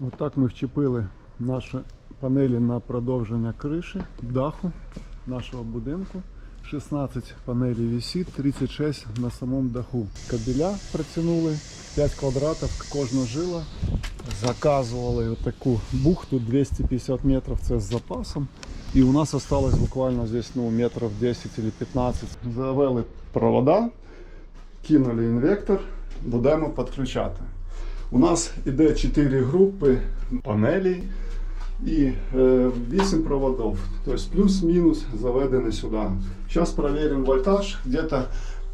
Отак ми вчепили наші панелі на продовження криші, даху нашого будинку. 16 панелей висить, 36 на самому даху. Кабеля протягнули 5 квадратів, кожна жила. Заказували таку бухту 250 метрів, це з запасом. І у нас осталось буквально здесь ну, метрів 10 или 15. Завели провода, кинули інвектор, будемо підключати. У нас іде 4 групи панелей і е, 8 проводов. Тобто плюс-мінус заведені сюди. Зараз перевіримо вольтаж. Где-то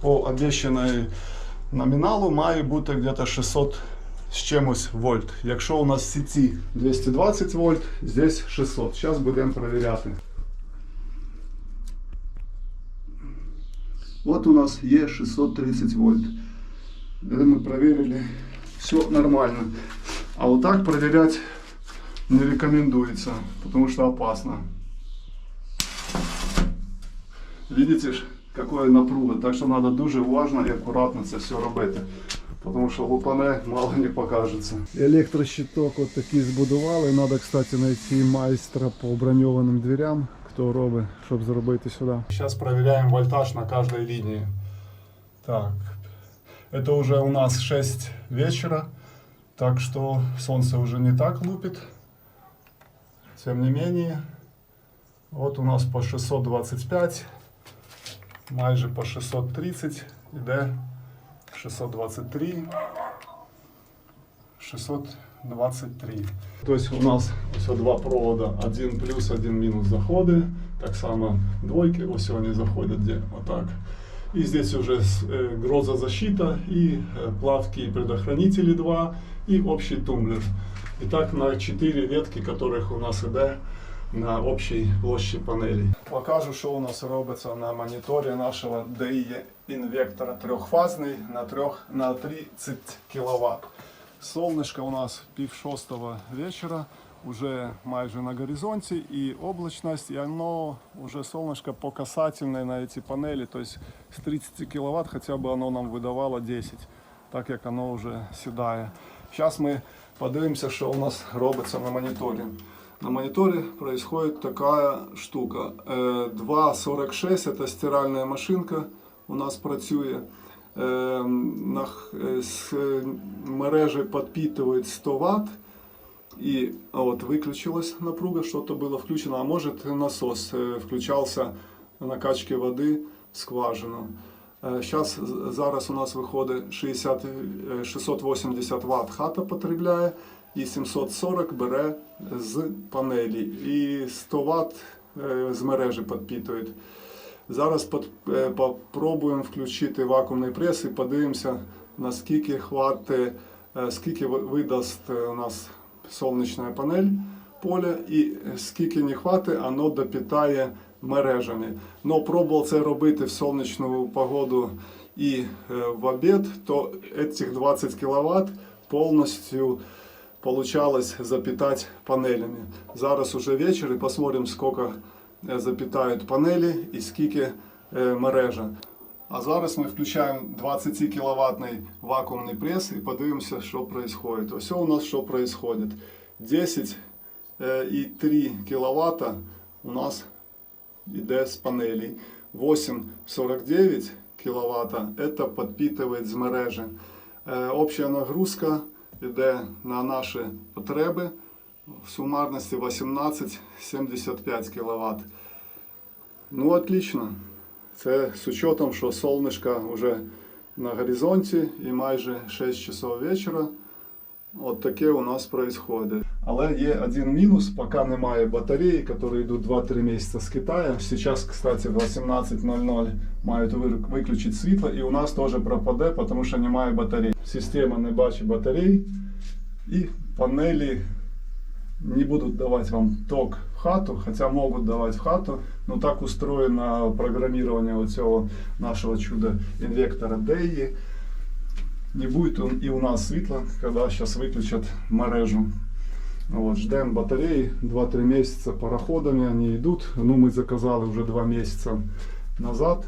по обіцяній номіналу має бути где-то 600 з чимось вольт. Якщо у нас в сіті 220 вольт, здесь 600. Зараз будемо перевіряти. От у нас є 630 вольт. Это мы проверили, все нормально. А вот так проверять не рекомендуется, потому что опасно. Видите ж, какое напруга, так що треба дуже уважно і акуратно це все робити. Тому що лупане мало не покажеться. Електрощиток от такий збудували. Треба, кстати, знайти майстра по броньованим дверям, хто робить, щоб зробити сюди. Зараз перевіряємо вольтаж на кожній лінії. Так, это уже у нас 6 вечера, так что солнце уже не так лупит. Тем не менее, вот у нас по 625, майже по 630, іде 623, 623. То есть у нас все два провода, один плюс, один минус заходы, так само двойки, ось заходят где, вот так. И здесь уже с- э, грозозащита и э, плавки и предохранители 2 и общий тумблер. Итак, на 4 ветки, которых у нас іде на общій площі панелі. Покажу, що у нас робиться на моніторі нашого DI інвектора трьохфазний на, трьох, на 30 кВт. Солнышко у нас пів шостого вечора, уже майже на горизонті, і облачність, і воно уже солнышко по касательной на ці панелі, тобто з 30 кВт хоча б воно нам видавало 10, так як воно вже сідає. Зараз ми подивимося, що у нас робиться на моніторі. На мониторе происходит такая штука. Э, 2.46 это стиральная машинка у нас працює. Е, на х- е, З е, мережі підпитують 100 Вт. І от виключилась напруга, що-то було включено, а може насос е, включався накачки води в скважину. Зараз, зараз у нас виходить 60, е, 680 Вт хата потребляє і 740 бере з панелі. І 100 Вт з мережі підпитують. Зараз е, попробуємо включити вакуумний прес і подивимося, наскільки хватить, скільки видасть у нас сонячна панель поля і скільки не хватить, воно допитає мережами. Но пробував це робити в сонячну погоду і е, в обід, то цих 20 кВт повністю получалось запитать панелями. Зараз уже вечір і посмотрим, сколько е, запитають панелі і скільки е, мережа. А зараз ми включаємо 20 кВт вакуумний прес і подивимося, що відбувається. Ось у нас що відбувається. 10 е, і 3 кВт у нас йде з панелей. 8,49 кВт это підпитує з мережі. Е, Обща нагрузка йде на наші потреби в сумарності 18,75 кВт. Ну, отлично. Це з учетом, що сонечко вже на горизонті і майже 6 часов вечора. От таке у нас відбувається. Але є один мінус, поки немає батареї, які йдуть 2-3 місяці з Китаю. Зараз, кстати, в 18.00 мають ви- виключити світло, і у нас теж пропаде, тому що немає батарей. Система не бачить батарей, і панелі не будут давать вам ток в хату, хотя могут давать в хату, но так устроено программирование вот цього нашего чуда инвектора DEI. Не будет он и у нас світла, когда сейчас выключат мережу. Вот, ждем батареи 2-3 месяца пароходами они идут. Ну, мы заказали уже 2 месяца назад.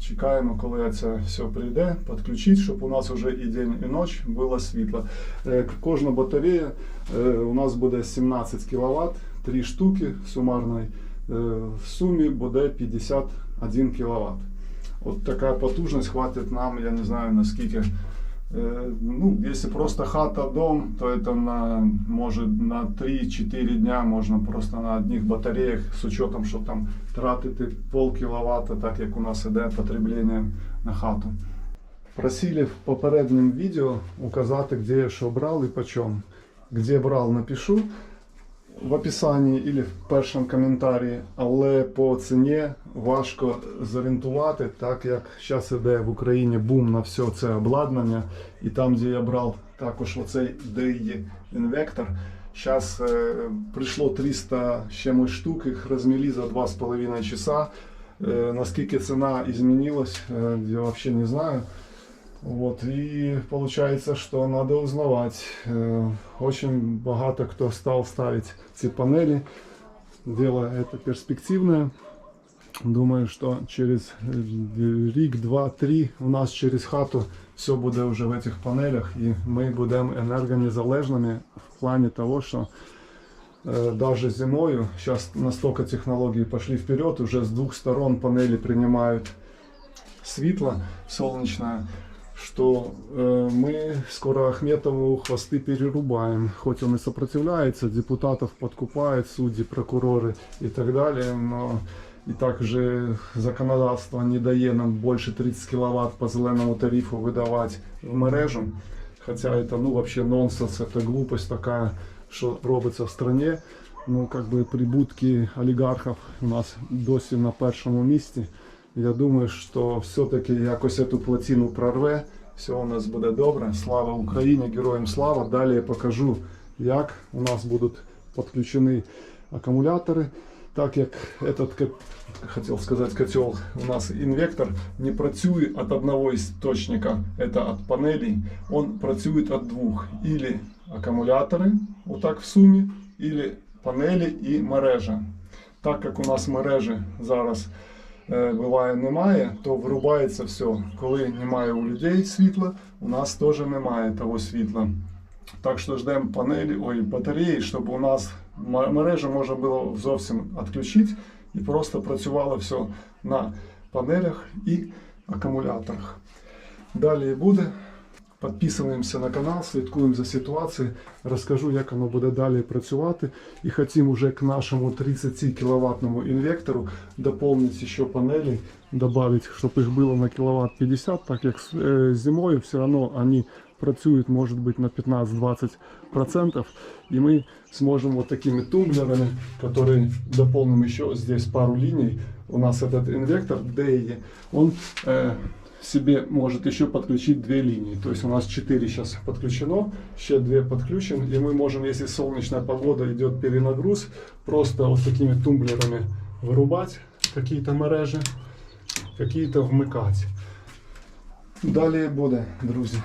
Чекаємо, коли це все прийде, підключити, щоб у нас вже і день, і ніч було світло. Е, Кожна батарея е, у нас буде 17 кВт, 3 штуки сумарної. Е, В сумі буде 51 кВт. От така потужність хватить нам, я не знаю наскільки. Е, Ну, если просто хата, дом, то это на, может на 3-4 дня можно просто на одних батареях с учетом, що там тратити пол кіловата, так як у нас іде потреблення на хату. Просили в попередньому відео указати, де я що брав і по чому. Где брав, напишу В описанні или в першому коментарі, але по ціні важко зорієнтувати, так як зараз іде в Україні бум на все це обладнання, і там, де я брав також оцей DI інвектор, зараз е, прийшло 300 чимось штук, їх розміли за 2,5 часа. Е, наскільки ціна змінилась, е, я взагалі не знаю. Вот, и получается, что надо узнавать. Э, Очень багато кто стал ставить ці панели. Дело это перспективное. Думаю, что через э, рік, два, три у нас через хату все буде вже в этих панелях, і ми будемо енергонезалежними в плані того, що э, даже зимою, сейчас настолько технологии пошли вперед, уже с двух сторон панели принимают светло солнечное, что э, мы скоро Ахметову хвосты перерубаем. Хоть он и сопротивляется, депутатов подкупает, судьи, прокуроры и так далее, но и также законодавство не дає нам больше 30 кВт по зеленому тарифу выдавать в мережу. Хотя это ну вообще нонсенс, это глупость такая, что робиться в стране. Ну, как бы прибутки олігархів у нас досі на першому місці. Я думаю, що все-таки якось цю плотину прорве, все у нас буде добре. Слава Україні, героям слава. Далі я покажу, як у нас будуть підключені акумулятори. Так як этот, ко- хотел сказать, котел, у нас инвектор не працює від одного істочника, это от панелей, он працює від двох. Или акумулятори, отак в сумі, или панелі і мережа. Так як у нас мережі зараз е, буває немає, то вирубається все. Коли немає у людей світла, у нас теж немає того світла. Так що ждемо панелі, ой, батареї, щоб у нас мережу можна було зовсім відключити і просто працювало все на панелях і акумуляторах. Далі буде. Підписуємося на канал, слідкуємо за ситуацією, розкажу, як воно буде далі працювати. І хотім уже к нашому 30 кВт інвектору доповнити ще панелі, добавить, щоб їх було на кВт 50, так як е, зимою все одно вони працюють, може бути, на 15-20%. И мы сможем вот такими тумблерами, которые дополним еще здесь пару линий. У нас этот инвектор DEI, он э, себе может еще подключить две линии. То есть у нас 4 сейчас подключено, еще 2 подключен. И мы можем, если солнечная погода идет перенагруз, просто вот такими тумблерами вырубать какие-то мережи, какие-то вмыкать. Далі буде, друзі.